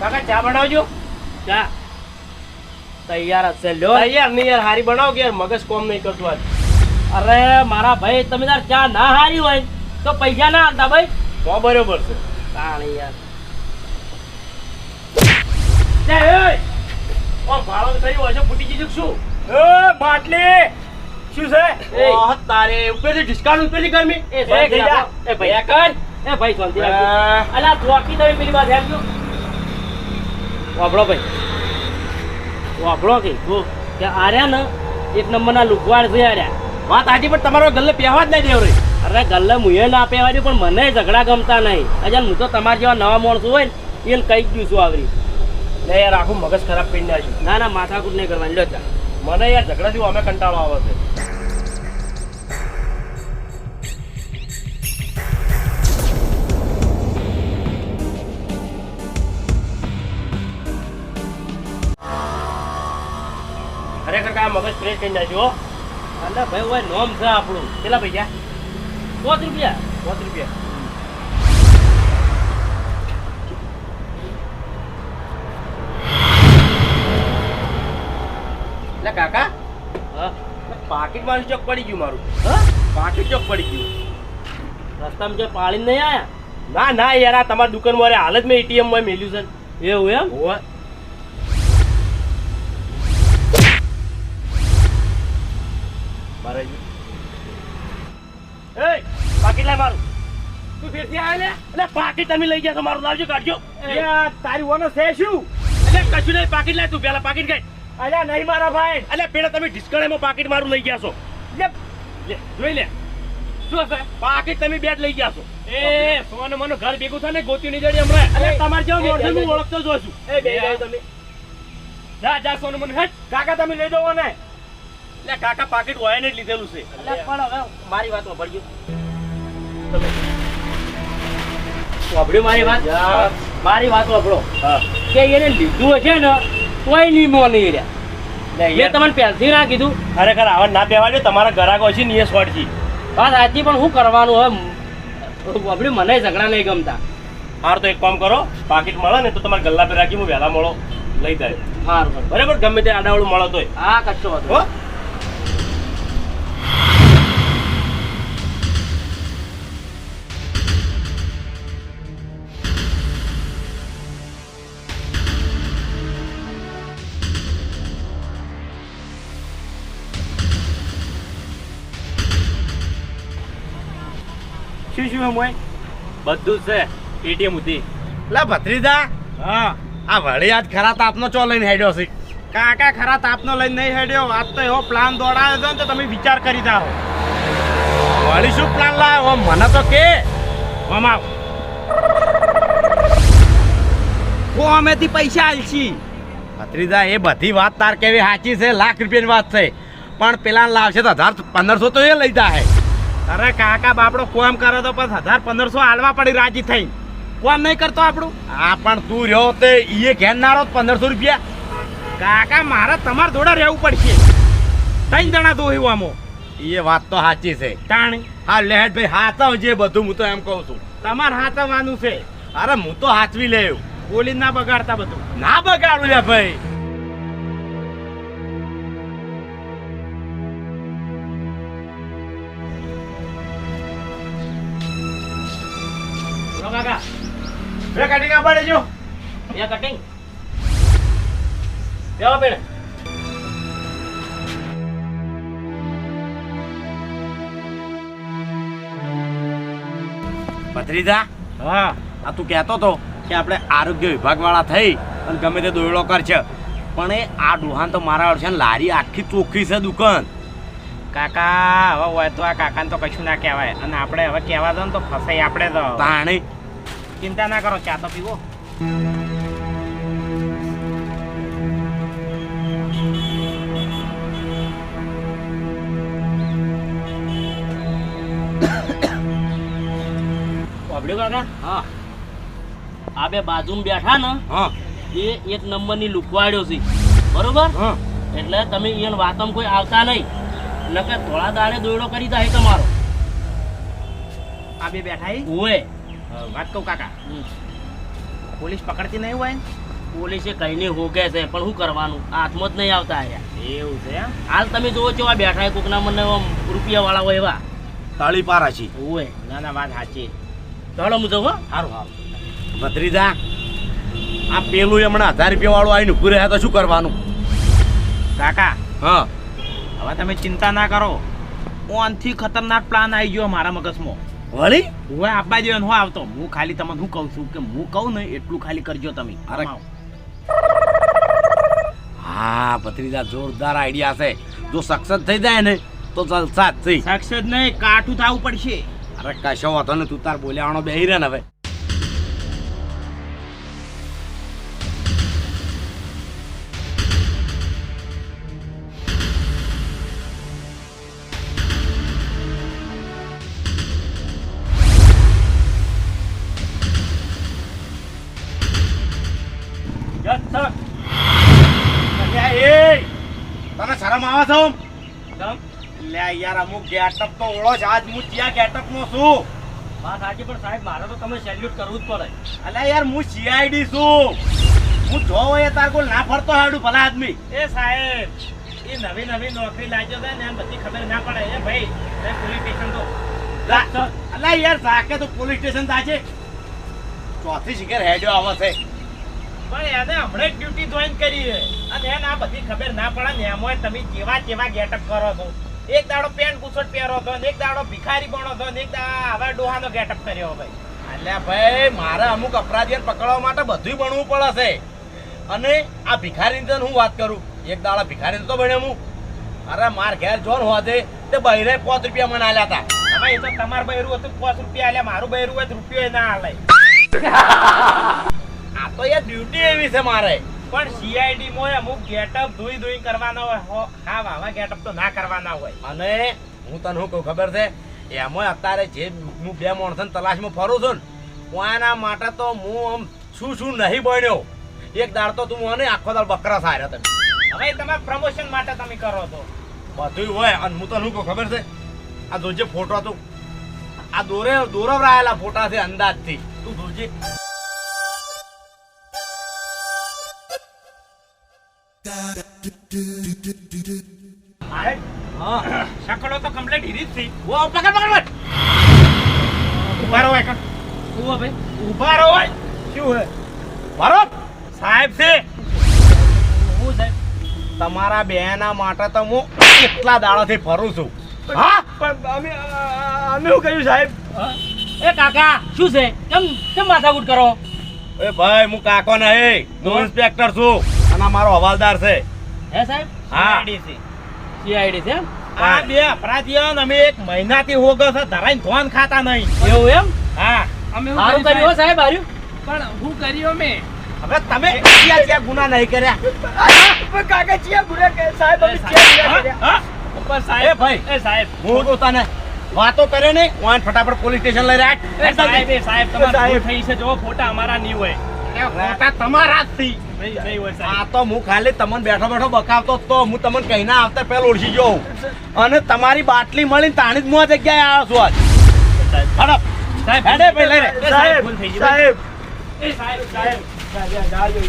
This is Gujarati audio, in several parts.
કાકા ચા બનાવજો. ચા. તૈયાર હશે લો તૈયાર નહીં યાર હારી બનાવો કે યાર મગજ કોમ નહીં કરતું આજ. અરે મારા ભાઈ તમે તાર ચા ના હારી હોય તો પૈસા ના આલતા ભાઈ. તો બરોબર છે. તાણી યાર. ઓ ફૂટી ગયું શું? એ માટલી શું છે? એ. તારે ઉપરથી ડિસ્કાઉન્ટ ઉપરથી ગરમી એ ભાઈ. કર. એ ભાઈ શાંતિ અલા. ચોકી તમે પેલી વાત આપજો વાપરો ભાઈ. વાપરો કે? જો કે આર્યા ને એક નંબરના લુકવાડ છે આર્યા. વાત આજી પણ તમારો ગલ્લે પહેવા જ નહીં દેવ રે. અરે ગલ્લે મુએ ના પહેવાડ્યું પણ મને ઝઘડા ગમતા નહીં. અજાન હું તો તમારા જેવા નવા માણસો હોય ને એને કંઈક દઉં છું આવરી. લે યાર આખું મગજ ખરાબ કરી નાખ્યું. ના ના માથાકૂટ નહીં કરવાની. લો મને યાર ઝઘડા જેવું અમે કંટાળો આવે છે. કા મગજ ફ્રેશ થઈ નાખ્યું હો. અલે ભાઈ હોય નોમ છે આપણું. કેટલા પૈસા? પાંચ રૂપિયા? પાંચ રૂપિયા. એટલે કાકા હા? પાકીટ મારું ચોક પડી ગયું મારું. હા? પાકીટ ચોક પડી ગયું. રસ્તામાં જે પાળીને નહીં આયા? ના ના યાર આ તમારી દુકાનમાં હાલ જ મેં એટીએમમાં મેલ્યું છે. એવું એમ. તું ફેરથી આવે ને? એટલે પાકીટ તમે લઈ ગયા છો મારું લાવજો કાઢજો. અલ્યા, તારી ઓનો છે શું? એટલે કશું નહીં પાકીટ લાય તું પેલા પાકીટ કઈ અલ્યા નહીં મારા ભાઈ. એટલે પેલા તમે ડિસ્કાઉન્ટમાં પાકીટ મારું લઈ ગયા છો. જોઈ લે. શું હશે? પાકીટ તમે બેટ લઈ ગયા છો. એ સોને મને ઘર ભેગું થાય ને ગોતી ની જડી હમણાં. એટલે તમારે જેવા મોઢું હું ઓળખતો જ છું. એ બે તમે. જા જા સોનું મને હટ. કાકા તમે લઈ જવો ને એટલે કાકા પાકીટ હોય ને લીધેલું છે. અલ્યા, પણ હવે મારી વાત વાપરજો તમે વાપર્યું મારી વાત. મારી વાત વાપરો. હા. કે એને લીધું હશે ને તોય નહીં મોની રહ્યા. લે મેં તમને પહેલથી ના કીધું. ખરેખર આવા ના બેવાડ્યો તમારા ગ્રાહકો છે ને એ શોર્ટ છે. વાત સાચી પણ શું કરવાનું હોય વાપર્યું મને ઝઘડા નહીં ગમતા. હાર તો એક કામ કરો પાકીટ મળે ને તો તમારે ગલ્લા પે રાખી હું વહેલા મળો લઈ જાય. સારું બરાબર? ગમે તે આડાવડું મળો તોય. હા કચ્છો વાંધો શું શું એમ હોય? બધું છે એટીએમ હતી લા ભત્રીજા હા. આ વળી આજ ખરા તાપનો ચો લઈને હેડ્યો છે? કાકા ખરા તાપનો લઈને નહીં હેડ્યો આજ તો એવો પ્લાન દોડાયો છે ને તો તમે વિચાર કરી જાઓ. વળી શું પ્લાન લાવ્યો મને તો કે. આમ આવ. કો અમેથી પૈસા આલશી ભત્રીજા એ બધી વાત તાર કેવી સાચી છે? લાખ રૂપિયાની વાત છે. પણ પેલા લાવશે તો હજાર પંદરસો તો એ લઈ જાય અરે કાકા બાપડો કોમ કરો તો પછી હજાર પંદરસો હાલવા પડી રાજી થઈ. કોમ નહીં કરતો આપણું? આ પણ તું રહ્યો તે એ ઘેર નારો પંદરસો રૂપિયા? કાકા મારે તમારા જોડે રહેવું પડશે. ત્રણ જણા દોહ્યું આમો. એ વાત તો સાચી છે. ટાણી હા લેટ ભાઈ હાચવ જે બધું હું તો એમ કહું છું. તમારે હાચવવાનું છે. અરે હું તો હાચવી લેવું બોલી ના બગાડતા બધું. ના બગાડું લે ભાઈ. કાકા. બે કટિંગ આપડે જો બે કટિંગ બેવો પેણ ભત્રીજા હા. આ તું કહેતો તો કે આપણે આરોગ્ય વિભાગ વાળા થઈ અને ગમે તે દોયડો કરશે. પણ એ આ ડુહાન તો મારા છે ને લારી આખી ચોખ્ખી છે દુકાન. કાકા હવે હોય તો આ કાકાને તો કશું ના કહેવાય. અને આપણે હવે કહેવા દો ને તો ફસાઈ આપણે તો. તાણી ચિંતા ના કરો ચા તો પીવો. કાકા? હા. આ બે બાજુમાં બેઠા ને એ એક નંબરની લુકવાડ્યો છે. બરોબર? એટલે તમે એને વાતમ કોઈ આવતા નહીં. નકર થોડા દાડે દોયડો કરી દે તમારો. આ બે બેઠા ઈ? વાત કહું કાકા? પોલીસ પકડતી નહીં હોય? પોલીસે કહીને હોકે છે પણ શું કરવાનું? હાથમાં જ નહીં આવતા અહીંયા. એવું છે હાલ તમે જોવો છો આ બેઠા કોકના મને રૂપિયા વાળા હોય એવા. તાળી પારા છે. હોય ના ના વાત સાચી. ચાલો હું જવું હો. સારું સારું ભત્રીજા આ પેલું હમણાં હજાર રૂપિયા વાળું આવીને ઉભું રહ્યા તો શું કરવાનું? કાકા હા. હવે તમે ચિંતા ના કરો. ઓનથી ખતરનાક પ્લાન આવી ગયો મારા મગજમાં. વળી? હું આપવા દે હું આવતો. હું ખાલી તમને હું કહું છું કે હું કહું ને એટલું ખાલી કરજો તમે. અરે. હા ભત્રીજા જોરદાર આઈડિયા છે. જો સક્સેસ થઈ જાય ને તો જલસા જ થઈ સક્સેસ નહીં કાઠું થવું પડશે. અરે કશો વાંધો ને તું તાર બોલ્યાવાનો બેહી રહે ને હવે. શરમ આવે છો લે યાર અમુક ગેટઅપ તો ઓળો છે આજ હું ચિયા ગેટઅપ નો છું. વાત સાચી પણ સાહેબ મારે તો તમે સેલ્યુટ કરવું જ પડે. અલ્યા યાર હું સીઆઈડી છું. હું જો હોય તાર કોઈ ના ફરતો હાડું ભલા આદમી. એ સાહેબ એ નવી નવી નોકરી લાગ્યો છે ને એમ બધી ખબર ના પડે. એ ભાઈ એ પોલીસ સ્ટેશન તો. અલ્યા યાર સાકે તો પોલીસ સ્ટેશન થાય છે ચોથી શિખર હેડ્યો આવે છે. પણ એને હમણાં ડ્યુટી જોઈન કરી છે. અને એને આ બધી ખબર ના પડે ને એમાં તમે જેવા જેવા ગેટઅપ કરો છો. એક દાડો પેન્ટ કુશર્ટ પહેરો છો ને એક દાડો ભિખારી બનો છો ને એક દાડો આવા ડોહાનો ગેટઅપ કર્યો ભાઈ એટલે ભાઈ મારે અમુક અપરાધીઓને પકડવા માટે બધું બનવું પડે છે. અને આ ભિખારીની હું વાત કરું? એક દાડા ભિખારી તો ભણ્યો હું. અરે માર ઘેર જોન હોતે તે બહેરે પાંચ રૂપિયા મને આલ્યા હતા હવે એ તો તમારું બહેરું હતું પાંચ રૂપિયા આલ્યા મારું બહેરું હોય રૂપિયો ના આલે. આ તો યાર ડ્યુટી એવી છે મારે. પણ સીઆઈડી માં અમુક ગેટઅપ ધોઈ ધોઈ કરવાના હોય. હા આવા ગેટઅપ તો ના કરવાના હોય. અને હું તને શું કહું ખબર છે? એમાં અત્યારે જે હું બે માણસોની તલાશમાં ફરું છું ને એના માટે તો હું આમ શું શું નહીં બન્યો. એક દાડ તો તું મને આખો દાળ બકરા સાર્યા તમે. હવે તમારે પ્રમોશન માટે તમે કરો તો બધું હોય અને હું તને શું કહું ખબર છે? આ જોજે ફોટો હતું આ દોરે દોરવરાયેલા ફોટા છે અંદાજથી. તું જોજે. શકલો તો કમ્પ્લેટ હીરી જ થઈ ઓ પકડ પકડ પકડ ઊભા રહો એક શું ભાઈ ઊભા રહો હોય શું હે સાહેબ છે હું સાહેબ તમારા બેના માટે તો હું કેટલા દાડાથી ફરું છું. હા? પણ અમે અમે શું કહ્યું સાહેબ? એ કાકા શું છે? કેમ કેમ માથાકૂટ કરો? એ ભાઈ હું કાકો નહીં હું ઇન્સ્પેક્ટર છું. અને આ મારો હવાલદાર છે. હે સાહેબ? હા. સીઆઈડી છે. એમ? આ બે અપરાધીઓ અમે એક મહિનાથી હોગસ ધરાઈને ધોન ખાતા નહીં. એવું એમ? હા. અમે હું કર્યું સાહેબ? હાર્યું પણ હું કર્યો મેં હવે તમે ક્યાં ક્યાં ગુના નહીં કર્યા? કાકા ચિયા ગુના કે સાહેબ અમે ચિયા ગુના હા? ઉપર સાહેબ ભાઈ એ સાહેબ. હું તો તને વાતો કરે ને વાન ફટાફટ પોલીસ સ્ટેશન લઈ રાખ. સાહેબ સાહેબ તમારે થઈ છે. જો ફોટા અમારા નહીં હોય. ફોટા તમારા જ થી. આ તો હું ખાલી તમને બેઠો બેઠો બકાવતો તો. હું તમને કહીને આવતા પહેલા ઓળખી જાઉં અને તમારી બાટલી મળીને તાણી જ હું જગ્યાએ આવ્યો છું આજ. સાહેબ. હેડે ભાઈ લઈ સાહેબ ભૂલ થઈ ગઈ. સાહેબ. એ સાહેબ સાહેબ.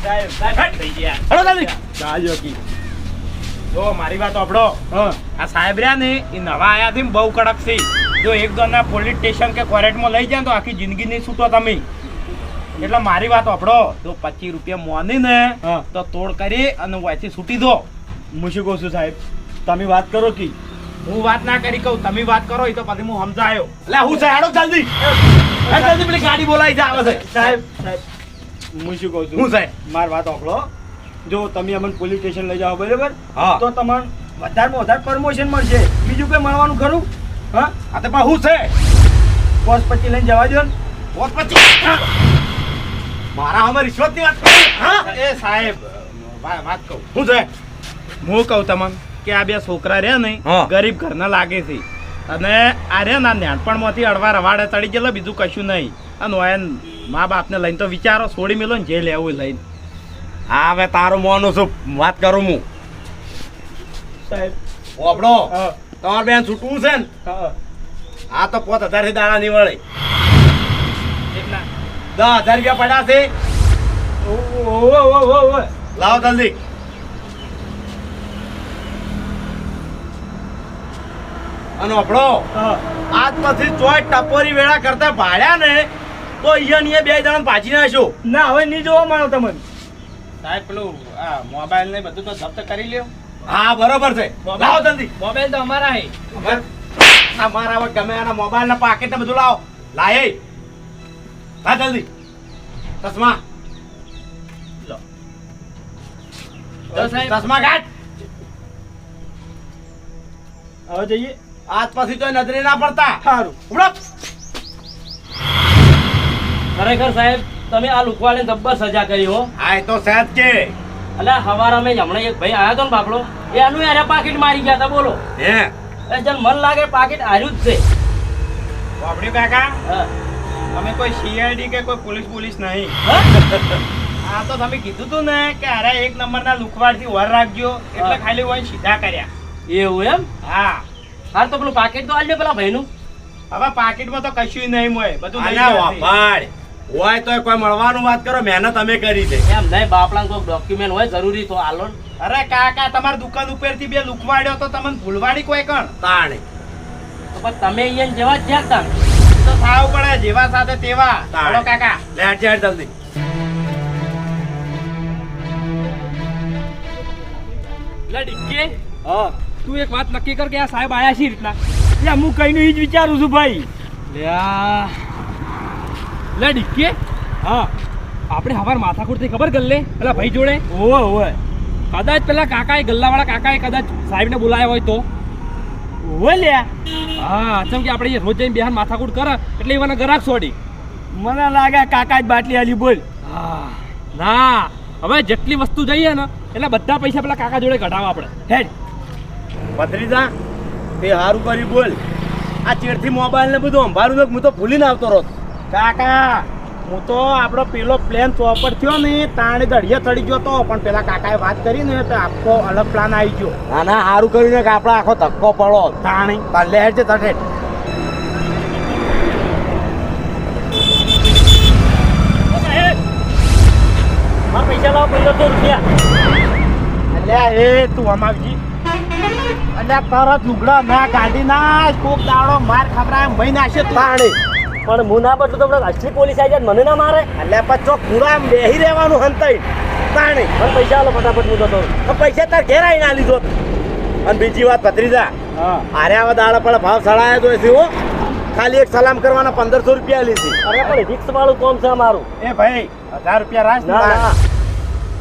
સાહેબ સાહેબ. થઈ ગયા હડો જલ્દી જાજો કી. જો મારી વાત આપડો આ સાહેબ રહ્યા ને એ નવા આયા થી બહુ કડકથી જો એક દોના પોલીસ સ્ટેશન કે કોર્ટમાં લઈ જાય તો આખી જિંદગી નહીં છૂટો તમે. એટલે મારી વાત આપડો તો પચીસ રૂપિયા મોની ને તો તોડ કરી અને વાંચી છૂટી દો. હું શું કહું છું સાહેબ? તમે વાત કરો કે. હું વાત ના કરી કહું તમે વાત કરો એ તો પછી હું સમજાયો. એટલે હું સાહેબ હેડો જલ્દી. જલ્દી પેલી ગાડી બોલાવી છે આવે છે સાહેબ સાહેબ. હું શું કહું હું સાહેબ. છે મારી વાત સાંભળો જો તમે અમને પોલીસ સ્ટેશન લઈ જાઓ બરાબર? હા. તો તમને વધારેમાં વધારે પ્રમોશન મળશે. બીજું કઈ મળવાનું ખરું? હા? આ તો પણ હું છે? પોસ્ટ પછી લઈને જવા દો ને. પોસ્ટ પછી? મારા અમે રિશ્વતની વાત કરી? હા? એ સાહેબ વાત કહું. શું છે? હું કહું તમને કે આ બે છોકરા રહ્યા નહીં હા. ગરીબ ઘરના લાગે છે. અને આ રે ના નાનપણમાંથી અડવા રવાડે ચડી ગયેલો બીજું કશું નહીં. અને ઓયન મા બાપને લઈને તો વિચારો છોડી મેલો ને જે લેવું લઈને. હા હવે તારું મોનું છું વાત કરું હું? સાહેબ. ઓબડો હા. તમાર બેન છૂટવું છે ને? હા. આ તો પોત હજારથી દાડા નીવડે. દસ હજાર રૂપિયા પડ્યા છે. લાવો જલ્દી. અને આપણો આજ પછી ચોય ટપોરી વેળા કરતા ભાડ્યા ને તો અહીંયા ને બે જણા પાછી નાખશો ના હવે નહીં જોવા મળો તમને. સાહેબ પેલું આ મોબાઈલ ને બધું તો જપ્ત કરી લ્યો. હા બરોબર છે. લાવો જલ્દી. મોબાઈલ તો અમારા હે આ મારા હવે ગમે એના મોબાઈલ ના પાકેટ ને બધું લાવો. લાય. હા જલ્દી. ચશ્મા. લો. ચશ્મા કાઢ. હવે જઈએ. આજ પછી તો નજરે ના પડતા. સારું. ખરેખર સાહેબ તમે આ લુકવાને જબ્બર સજા કરી હો. હા એ તો સાહેબ કે. એટલે હવારે અમે હમણાં એક ભાઈ આવ્યો હતો ને બાપડો. એનું એને પાકીટ મારી ગયા હતા બોલો. હે? એ મન લાગે પાકીટ હાર્યું જ છે. વાપડ્યું કાકા? હા. અમે કોઈ સીઆઈડી કે કોઈ પોલીસ પોલીસ નહીં. હા? આ તો તમે કીધું તું ને કે અરે એક નંબરના લુખવાડથી વર રાખજો. એટલે ખાલી હોય સીધા કર્યા. એવું એમ? હા. હા તો પેલું પાકીટ તો આલ્યો પેલા ભાઈનું. હવે પાકીટમાં તો કશું નહીં હોય. બધું વાપાડ હોય તો કોઈ મળવાનું વાત કરો મહેનત અમે કરી છે. એમ નહીં બાપલા કોઈ ડોક્યુમેન્ટ હોય જરૂરી તો આલો. અરે કાકા તમારી દુકાન ઉપરથી બે લુકવાડ્યો તો તમને ભૂલવાડી કોઈ કણ? તાણે. તો પણ તમે અહીંયા જેવા જ જ્યાં તો થાવ પડે જેવા સાથે તેવા. હાલો કાકા. લે હેડ જલ્દી. લે ડિક્કી હા. તું એક વાત નક્કી કર કે આ સાહેબ આયા છે રીતના? લે હું કઈનું ઈ જ વિચારું છું ભાઈ. લ્યા લે ડિક્કી હા. આપણે હવાર માથાકૂટ થઈ ખબર ગલ્લે પેલા ભાઈ જોડે. ઓવે ઓવે કદાચ પેલા કાકાએ ગલ્લાવાળા કાકાએ કદાચ સાહેબને બોલાયા હોય તો. ઓવે લ્યા. હા ચમ કે આપણે રોજ જઈને બેહાન માથાકૂટ કરે એટલે એવાના ગરાક છોડી મને લાગે કાકા જ બાટલી આલી બોલ. હા ના હવે જેટલી વસ્તુ જઈએ ને એટલે બધા પૈસા પેલા કાકા જોડે કઢાવા આપણે. હેડ. ભત્રીજા તે હારું કરી બોલ. આ ચેડથી મોબાઈલ ને બધું અંભારું ને હું તો ભૂલીને આવતો રહો કાકા હું તો આપણો પેલો પ્લેન ચોપર થયો ને તાણે દળિયે ચડી ગયો તો પણ પેલા કાકાએ વાત કરી ને તો આખો અલગ પ્લાન આવી ગયો. ના ના સારું કર્યું ને કે આપણે આખો ધક્કો પડો તાણી લે છે મારા પૈસા લાવો પંદરસો રૂપિયા. અલ્યા એ તું અમાવજી અલ્યા તરત લુગડા ના કાઢી ના કોક દાડો માર ખબરાય મહી નાખશે તાણે. પણ હું ના બદલું તમને અસલી પોલીસ આવી જાય મને ના મારે. એટલે પચો ખૂણા બેહી રહેવાનું હંતાઈ તાણે પણ પૈસા આલો ફટાફટ હું જતો તો પૈસા તાર ઘેર આવીને આલી દો અને બીજી વાત ભત્રીજા. આરે આવા દાડા પડે ભાવ સડાયા તો છે હો. ખાલી એક સલામ કરવાના પંદરસો રૂપિયા લીધી અરે પણ રિક્સ વાળું કોમ છે અમારું. એ ભાઈ હજાર રૂપિયા રાખ ના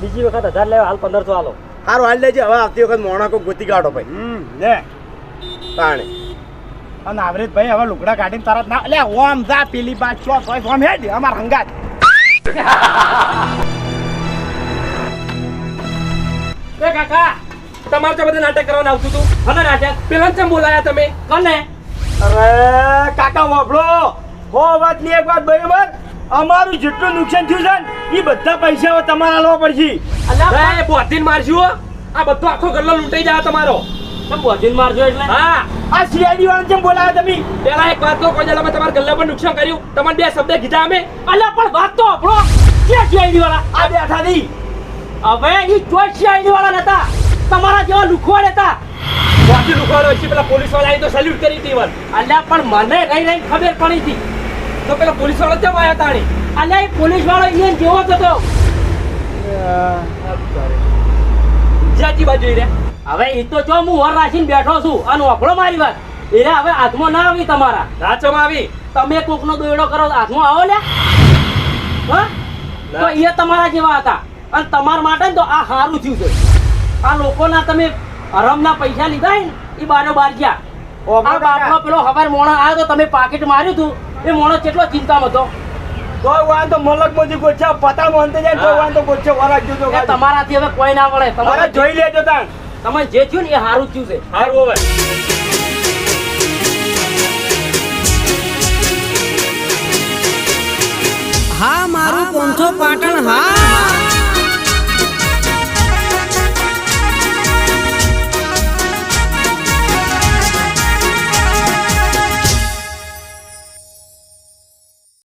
બીજી વખત હજાર લેવા હાલ પંદરસો હાલો સારું હાલ લેજે. હવે આવતી વખત મોણા ગોતી કાઢો ભાઈ. લે. તાણે અને આવરેજ ભાઈ હવે લુગડા કાઢીને તરત ના લે ઓમ જા પેલી બાજ છો તો ઓમ હેડ અમાર હંગાત. એ કાકા તમારે તો બધા નાટક કરવાનું આવતું હતું. હવે નાટક પેલા ચમ બોલાયા તમે? કોને અરે કાકા વાપડો હો વાતની એક વાત બરાબર? અમારું જેટલું નુકસાન થયું છે ને એ બધા પૈસા તમારા આલવા પડશે. અલ્યા બોધીન મારશું આ બધો આખો ગલ્લો લૂંટાઈ જાય તમારો. તમે મારજો એટલે? હા. આ સીઆઈડી વાળા જેમ બોલાવ્યા તમે? પેલા એક વાત તો કોઈ દાડો તમારા ગલ્લા પર નુકસાન કર્યું. તમને બે શબ્દ કીધા અમે. અલ્યા પણ વાત તો આપણો. ક્યાં સીઆઈડી વાળા? આ બેઠા ની હવે ઈ ચોટ સીઆઈડી વાળા નતા. તમારા જેવા લુખવાડ હતા. બાકી લુખવાડો છે પેલા પોલીસવાળા તો સેલ્યુટ કરી હતી અલ્યા પણ મને રહી રહી ખબર પડી હતી. તો પેલા પોલીસવાળા કેમ આયા તાણી? અલ્યા એ પોલીસ વાળો જેવો જ હતો. જાજી બાજુ રહ્યા રે. હવે એ તો જો હું વર રાખીને બેઠો છું અને વાપરો મારી વાત. એ હવે હાથમાં ના આવી તમારા. નાચોમાં આવી તમે કોકનો દોયડો કરો હાથમાં આવો ને. હા? તો એ તમારા જેવા હતા. અને તમારા માટે તો આ સારું થયું છે. આ લોકોના તમે હરમના પૈસા લીધા ને એ બારો બાર ગયા. આ બાપનો પેલો હવાર મોણો આવ્યો તો તમે પાકીટ માર્યું હતું. એ મોણો કેટલો ચિંતામાં હતો. કોઈ વાંધો મલક મોજી ગોચ્છા પતા જાય કોઈ વાંધો ગોચ્છે વરાજ જોજો તમારાથી હવે કોઈ ના મળે તમારે જોઈ લેજો તાણ. તમે જે થયું ને એ સારું થયું છે. સારું હવે. હા મારું પોંથો પાટણ હા.